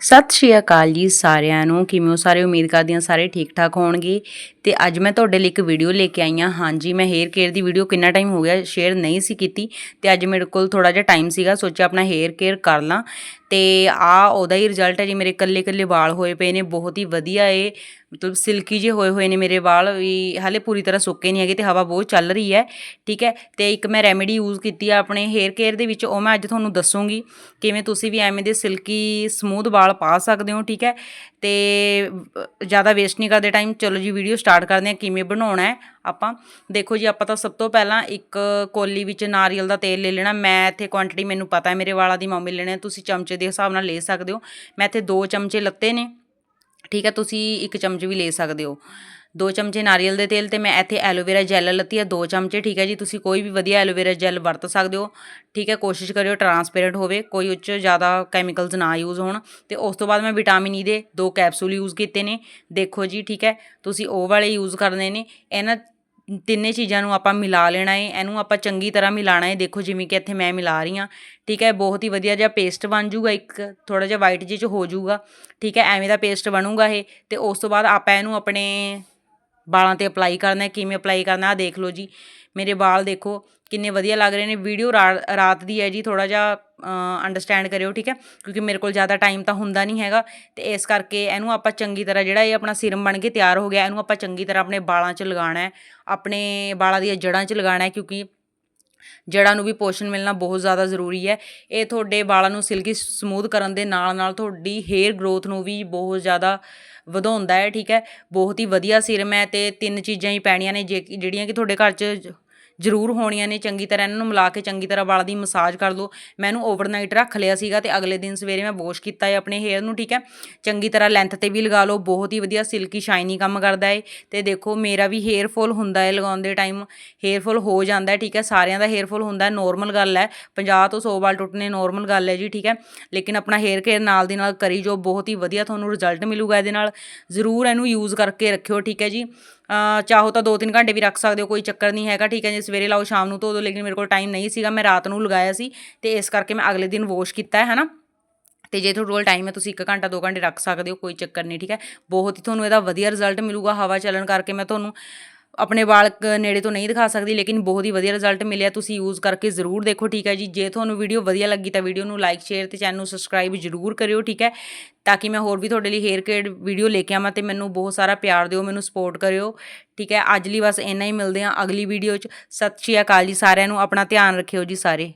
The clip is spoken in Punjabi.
ਸਤਿ ਸ਼੍ਰੀ ਅਕਾਲ ਜੀ ਸਾਰਿਆਂ ਨੂੰ। ਕਿਵੇਂ ਹੋ? ਸਾਰੇ ਉਮੀਦ ਕਰਦੀ ਹਾਂ ਸਾਰੇ ਠੀਕ ਠਾਕ ਹੋਣਗੇ। ਤੇ ਅੱਜ ਮੈਂ ਤੁਹਾਡੇ ਲਈ ਇੱਕ ਵੀਡੀਓ ਲੈ ਕੇ ਆਈ ਹਾਂ। ਹਾਂਜੀ, ਮੈਂ ਹੇਅਰ ਕੇਅਰ ਦੀ ਵੀਡੀਓ ਕਿੰਨਾ ਟਾਈਮ ਹੋ ਗਿਆ ਸ਼ੇਅਰ ਨਹੀਂ ਸੀ ਕੀਤੀ ਤੇ ਅੱਜ ਮੇਰੇ ਕੋਲ ਥੋੜਾ ਜਿਹਾ ਟਾਈਮ ਸੀਗਾ, ਸੋਚਿਆ ਆਪਣਾ ਹੇਅਰ ਕੇਅਰ ਕਰ ਲਾਂ। ਤੇ ਆ ਉਹਦਾ ਹੀ ਰਿਜ਼ਲਟ ਹੈ ਜੀ, ਮੇਰੇ ਕੱਲੇ ਕੱਲੇ ਵਾਲ ਹੋਏ ਪਏ ਨੇ, ਬਹੁਤ ਹੀ ਵਧੀਆ ਏ। ਮਤਲਬ ਸਿਲਕੀ ਜਿਹੇ ਹੋਏ ਹੋਏ ਨੇ ਮੇਰੇ ਵਾਲ, ਵੀ ਹਾਲੇ ਪੂਰੀ ਤਰ੍ਹਾਂ ਸੁੱਕੇ ਨਹੀਂ ਹੈਗੇ ਤੇ ਹਵਾ ਬਹੁਤ ਚੱਲ ਰਹੀ ਹੈ, ਠੀਕ ਹੈ। ਤੇ ਇੱਕ ਮੈਂ ਰੈਮੇਡੀ ਯੂਜ਼ ਕੀਤੀ ਆ ਆਪਣੇ ਹੇਅਰ ਕੇਅਰ ਦੇ ਵਿੱਚ, ਉਹ ਮੈਂ ਅੱਜ ਤੁਹਾਨੂੰ ਦੱਸੂਗੀ ਕਿਵੇਂ ਤੁਸੀਂ ਵੀ ਐਵੇਂ ਦੇ ਸਿਲਕੀ ਸਮੂਥ ਵਾਲ ਪਾ ਸਕਦੇ ਹੋ, ਠੀਕ ਹੈ। ਤੇ ਜ਼ਿਆਦਾ ਵੇਸਟ ਨਹੀਂ ਕਰਦੇ ਟਾਈਮ ਚਲੋ ਜੀ ਵੀਡੀਓ ਸਟਾਰਟ ਸਟਾਰਟ ਕਰਦੇ ਹਾਂ ਕਿਵੇਂ ਬਣਾਉਣਾ ਹੈ। ਆਪਾਂ ਦੇਖੋ ਜੀ ਆਪਾਂ ਤਾਂ ਸਭ ਤੋਂ ਪਹਿਲਾਂ ਇੱਕ ਕੋਲੀ ਵਿੱਚ ਨਾਰੀਅਲ ਦਾ ਤੇਲ ਲੈ ਲੈਣਾ। ਮੈਂ ਇੱਥੇ ਕੁਆਂਟੀਟੀ ਮੈਨੂੰ ਪਤਾ ਹੈ ਮੇਰੇ ਵਾਲਾ ਦੀ ਮੰਮੀ ਲੈਣੇ ਆ, ਤੁਸੀਂ ਚਮਚੇ ਦੇ ਹਿਸਾਬ ਨਾਲ ਲੈ ਸਕਦੇ ਹੋ। ਮੈਂ ਇੱਥੇ 2 ਚਮਚੇ ਲੱਤੇ ਨੇ ਠੀਕ ਹੈ ਤੁਸੀਂ ਇੱਕ ਚਮਚ ਵੀ ਲੈ ਸਕਦੇ ਹੋ। ਦੋ ਚਮਚੇ ਨਾਰੀਅਲ ਦੇ ਤੇਲ ਤੇ ਮੈਂ ਇੱਥੇ ਐਲੋਵੇਰਾ ਜੈਲ ਲੱਤੀ ਹੈ ਦੋ ਚਮਚੇ, ਠੀਕ ਹੈ ਜੀ? ਤੁਸੀਂ ਕੋਈ ਵੀ ਵਧੀਆ ਐਲੋਵੇਰਾ ਜੈਲ ਵਰਤ ਸਕਦੇ ਹੋ, ਠੀਕ ਹੈ? ਕੋਸ਼ਿਸ਼ ਕਰਿਓ ਟਰਾਂਸਪੇਰੈਂਟ ਹੋਵੇ, ਕੋਈ ਉੱਚ ਜ਼ਿਆਦਾ ਕੈਮੀਕਲਸ ਨਾ ਯੂਜ਼ ਹੋਣ। ਤੇ ਉਸ ਤੋਂ ਬਾਅਦ ਮੈਂ ਵਿਟਾਮਿਨ ਈ e ਦੇ ਦੋ ਕੈਪਸੂਲ ਯੂਜ਼ ਕੀਤੇ ਨੇ। ਦੇਖੋ ਜੀ, ਠੀਕ ਹੈ? ਤੁਸੀਂ ਉਹ ਵਾਲੇ ਯੂਜ਼ ਕਰਨੇ ਨੇ। ਇਹਨਾਂ ਤਿੰਨੇ ਚੀਜ਼ਾਂ ਨੂੰ ਆਪਾਂ ਮਿਲਾ ਲੈਣਾ ਹੈ ਇਹਨੂੰ ਆਪਾਂ ਚੰਗੀ ਤਰ੍ਹਾਂ ਮਿਲਾਣਾ ਹੈ ਦੇਖੋ, ਜਿਵੇਂ ਕਿ ਇੱਥੇ ਮੈਂ ਮਿਲਾ ਰਹੀ ਹਾਂ। ਠੀਕ ਹੈ? ਬਹੁਤ ਹੀ ਵਧੀਆ ਜਿਹਾ ਪੇਸਟ ਬਣ ਜੂਗਾ ਇੱਕ ਥੋੜਾ ਜਿਹਾ ਵਾਈਟ ਜਿਹੇ ਚ ਹੋ ਜੂਗਾ ਠੀਕ ਹੈ? ਐਵੇਂ ਦਾ ਪੇਸਟ ਬਣੂਗਾ ਇਹ। ਤੇ ਉਸ ਤੋਂ ਬਾਅਦ ਆਪਾਂ ਇਹਨੂੰ ਆਪਣੇ ਵਾਲਾਂ ਤੇ ਅਪਲਾਈ ਕਰਨਾ ਕਿਵੇਂ ਅਪਲਾਈ ਕਰਨਾ ਆ ਦੇਖ ਲਓ ਜੀ। ਮੇਰੇ ਵਾਲ ਦੇਖੋ, ਕਿੰਨੇ ਵਧੀਆ ਲੱਗ ਰਹੇ ਨੇ। ਵੀਡੀਓ ਰਾਤ ਦੀ ਹੈ ਜੀ ਥੋੜਾ ਜਿਹਾ ਅੰਡਰਸਟੈਂਡ ਕਰਿਓ, ਠੀਕ ਹੈ? ਕਿਉਂਕਿ ਮੇਰੇ ਕੋਲ ਜ਼ਿਆਦਾ ਟਾਈਮ ਤਾਂ ਹੁੰਦਾ ਨਹੀਂ ਹੈਗਾ। ਤੇ ਇਸ ਕਰਕੇ ਇਹਨੂੰ ਆਪਾਂ ਚੰਗੀ ਤਰ੍ਹਾਂ, ਜਿਹੜਾ ਇਹ ਆਪਣਾ ਸਿਰਮ ਬਣ ਕੇ ਤਿਆਰ ਹੋ ਗਿਆ, ਇਹਨੂੰ ਆਪਾਂ ਚੰਗੀ ਤਰ੍ਹਾਂ ਆਪਣੇ ਵਾਲਾਂ 'ਚ ਲਗਾਉਣਾ ਹੈ। ਆਪਣੇ ਵਾਲਾਂ ਦੀਆਂ ਜੜ੍ਹਾਂ 'ਚ ਲਗਾਉਣਾ ਹੈ, ਕਿਉਂਕਿ ਜੜ੍ਹਾਂ ਨੂੰ ਵੀ ਪੋਸ਼ਣ ਮਿਲਣਾ ਬਹੁਤ ਜ਼ਿਆਦਾ ਜ਼ਰੂਰੀ ਹੈ। ਇਹ ਤੁਹਾਡੇ ਵਾਲਾਂ ਨੂੰ ਸਿਲਕੀ ਸਮੂਥ ਕਰਨ ਦੇ ਨਾਲ ਨਾਲ ਤੁਹਾਡੀ ਹੇਅਰ ਗਰੋਥ ਨੂੰ ਵੀ ਬਹੁਤ ਜ਼ਿਆਦਾ ਵਧਾਉਂਦਾ ਹੈ, ਠੀਕ ਹੈ? ਬਹੁਤ ਹੀ ਵਧੀਆ ਸਿਰਮ ਹੈ ਤੇ ਤਿੰਨ ਚੀਜ਼ਾਂ ਹੀ ਪੈਣੀਆਂ ਨੇ, ਜੇ ਜਿਹੜੀਆਂ ਕਿ ਤੁਹਾਡੇ ਘਰ 'ਚ ਜ਼ਰੂਰ ਹੋਣੀਆਂ ਨੇ, ਚੰਗੀ ਤਰ੍ਹਾਂ ਇਹਨਾਂ ਨੂੰ ਮਿਲਾ ਕੇ ਚੰਗੀ ਤਰ੍ਹਾਂ ਵਾਲਾਂ ਦੀ ਮਸਾਜ ਕਰ ਲਓ। ਮੈਂ ਇਹਨੂੰ ਓਵਰਨਾਈਟ ਰੱਖ ਲਿਆ ਸੀਗਾ ਤੇ ਅਗਲੇ ਦਿਨ ਸਵੇਰੇ ਮੈਂ ਵਾਸ਼ ਕੀਤਾ ਹੈ ਆਪਣੇ ਹੇਅਰ ਨੂੰ, ਠੀਕ ਹੈ? ਚੰਗੀ ਤਰ੍ਹਾਂ ਲੈਂਥ ਤੇ ਵੀ ਲਗਾ ਲਓ, ਬਹੁਤ ਹੀ ਵਧੀਆ ਸਿਲਕੀ ਸ਼ਾਈਨੀ ਕੰਮ ਕਰਦਾ ਹੈ ਤੇ ਦੇਖੋ, ਮੇਰਾ ਵੀ ਹੇਅਰ ਫਾਲ ਹੁੰਦਾ ਹੈ ਲਗਾਉਣ ਦੇ ਟਾਈਮ ਹੇਅਰ ਫਾਲ ਹੋ ਜਾਂਦਾ ਹੈ, ਠੀਕ ਹੈ? ਸਾਰਿਆਂ ਦਾ ਹੇਅਰ ਫਾਲ ਹੁੰਦਾ ਹੈ ਨੋਰਮਲ ਗੱਲ ਹੈ। 50 ਤੋਂ 100 ਵਾਲ ਟੁੱਟਨੇ ਨੋਰਮਲ ਗੱਲ ਹੈ ਜੀ, ਠੀਕ ਹੈ? ਲੇਕਿਨ ਆਪਣਾ ਹੇਅਰ ਕੇਅਰ ਨਾਲ ਦੀ ਨਾਲ ਕਰੀ ਜੋ ਬਹੁਤ ਹੀ ਵਧੀਆ ਤੁਹਾਨੂੰ ਰਿਜ਼ਲਟ ਮਿਲੂਗਾ ਇਹਦੇ ਨਾਲ। ਜ਼ਰੂਰ ਇਹਨੂੰ ਯੂਜ਼ ਕਰਕੇ ਰੱਖਿਓ, ਠੀਕ ਹੈ ਜੀ? ਚਾਹੋ ਤਾਂ 2-3 ਘੰਟੇ ਵੀ ਰੱਖ ਸਕਦੇ ਹੋ, ਕੋਈ ਚੱਕਰ ਨਹੀਂ ਹੈਗਾ, ਠੀਕ ਹੈ ਜੇ, ਸਵੇਰੇ ਲਾਓ, ਸ਼ਾਮ ਨੂੰ ਧੋ ਦਿਓ, ਲੇਕਿਨ ਮੇਰੇ ਕੋਲ ਟਾਈਮ ਨਹੀਂ ਸੀਗਾ, ਮੈਂ ਰਾਤ ਨੂੰ ਲਗਾਇਆ ਸੀ ਤੇ ਇਸ ਕਰਕੇ ਮੈਂ ਅਗਲੇ ਦਿਨ ਵਾਸ਼ ਕੀਤਾ ਹੈ, ਹਨਾ? ਤੇ ਜੇ ਤੁਹਾਡੇ ਕੋਲ ਟਾਈਮ ਹੈ, ਤੁਸੀਂ 1 ਘੰਟਾ 2 ਘੰਟੇ ਰੱਖ ਸਕਦੇ ਹੋ, ਕੋਈ ਚੱਕਰ ਨਹੀਂ, ਠੀਕ ਹੈ? ਬਹੁਤ ਹੀ ਤੁਹਾਨੂੰ ਇਹਦਾ ਵਧੀਆ ਰਿਜ਼ਲਟ ਮਿਲੂਗਾ, ਹਵਾ ਚੱਲਣ ਕਰਕੇ ਮੈਂ ਤੁਹਾਨੂੰ ਆਪਣੇ ਵਾਲ ਨੇੜੇ ਤੋਂ ਨਹੀਂ ਦਿਖਾ ਸਕਦੀ, ਲੇਕਿਨ ਬਹੁਤ ਹੀ ਵਧੀਆ ਰਿਜ਼ਲਟ ਮਿਲਿਆ। ਤੁਸੀਂ ਯੂਜ਼ ਕਰਕੇ ਜ਼ਰੂਰ ਦੇਖੋ, ਠੀਕ ਹੈ ਜੀ। ਜੇ ਤੁਹਾਨੂੰ ਵੀਡੀਓ ਵਧੀਆ ਲੱਗੀ ਤਾਂ ਵੀਡੀਓ ਨੂੰ ਲਾਈਕ ਸ਼ੇਅਰ ਤੇ ਚੈਨਲ ਨੂੰ ਸਬਸਕ੍ਰਾਈਬ ਜ਼ਰੂਰ ਕਰਿਓ, ਠੀਕ ਹੈ। ਤਾਂ ਕਿ ਮੈਂ ਹੋਰ ਵੀ ਤੁਹਾਡੇ ਲਈ ਹੇਅਰ ਕੇਅਰ ਵੀਡੀਓ ਲੈ ਕੇ ਆਵਾਂ ਤੇ ਮੈਨੂੰ ਬਹੁਤ ਸਾਰਾ ਪਿਆਰ ਦਿਓ, ਮੈਨੂੰ ਸਪੋਰਟ ਕਰਿਓ, ਠੀਕ ਹੈ। ਅੱਜ ਲਈ ਬਸ ਇੰਨਾ ਹੀ, ਮਿਲਦੇ ਹਾਂ ਅਗਲੀ ਵੀਡੀਓ 'ਚ। ਸਤਿ ਸ਼੍ਰੀ ਅਕਾਲ ਜੀ ਸਾਰਿਆਂ ਨੂੰ। ਆਪਣਾ ਧਿਆਨ ਰੱਖਿਓ ਜੀ ਸਾਰੇ।